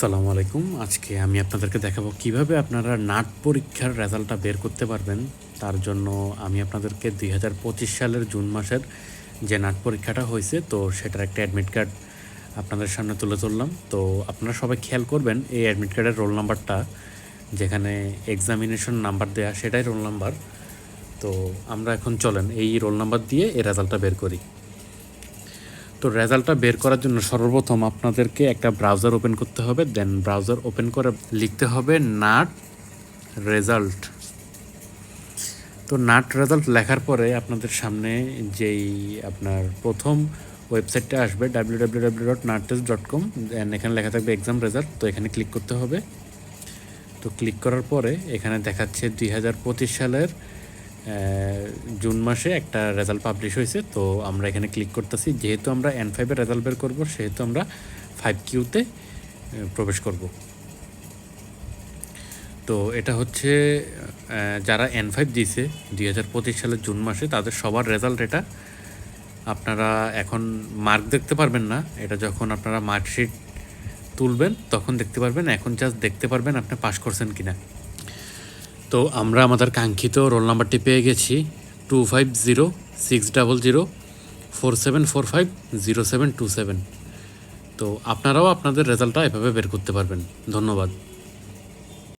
আসসালামু আলাইকুম। আজকে আমি আপনাদেরকে দেখাবো কীভাবে আপনারা নাট পরীক্ষার রেজাল্টটা বের করতে পারবেন। তার জন্য আমি আপনাদেরকে দুই হাজার পঁচিশ সালের জুন মাসের যে নাট পরীক্ষাটা হয়েছে, তো সেটার একটা অ্যাডমিট কার্ড আপনাদের সামনে তুলে ধরলাম। তো আপনারা সবাই খেয়াল করবেন, এই অ্যাডমিট কার্ডের রোল নাম্বারটা যেখানে এক্সামিনেশন নাম্বার দেয়া, সেটাই রোল নাম্বার তো আমরা এখন চলেন, এই রোল নাম্বার দিয়ে এই রেজাল্টটা বের করি। তো রেজাল্টটা বের করার জন্য সর্বপ্রথম আপনাদেরকে একটা ব্রাউজার ওপেন করতে হবে, দেন ব্রাউজার ওপেন করে লিখতে হবে নাট রেজাল্ট। তো নাট রেজাল্ট লেখার পরে আপনাদের সামনে যেই আপনার প্রথম ওয়েবসাইটটা আসবে ডাব্লিউ ডাব্লিউ ডাব্লিউ ডট নাটেস ডট কম দেন এখানে লেখা থাকবে এক্সাম রেজাল্ট তো এখানে ক্লিক করতে হবে। তো ক্লিক করার পরে এখানে দেখাচ্ছে দুই হাজার পঁচিশ সালের জুন মাসে একটা রেজাল্ট পাবলিশ হয়েছে, তো আমরা এখানে ক্লিক করতেছি। যেহেতু আমরা এন ফাইভের রেজাল্ট বের করব, সেহেতু আমরা ফাইভ কিউতে প্রবেশ করব। তো এটা হচ্ছে যারা এন ফাইভ দিয়েছে দুই হাজার পঁচিশ সালের জুন মাসে, তাদের সবার রেজাল্ট এটা। আপনারা এখন মার্ক দেখতে পারবেন না। এটা যখন আপনারা মার্কশিট তুলবেন, তখন দেখতে পারবেন। এখন জাস্ট দেখতে পারবেন আপনি পাস করছেন কিনা। তো আমরা আমাদের কাঙ্ক্ষিত রোল নাম্বারটি পেয়ে গেছি two five zero six double zero four seven four five zero seven two seven তো আপনারাও আপনাদের রেজাল্টটা এভাবে বের করতে পারবেন। ধন্যবাদ।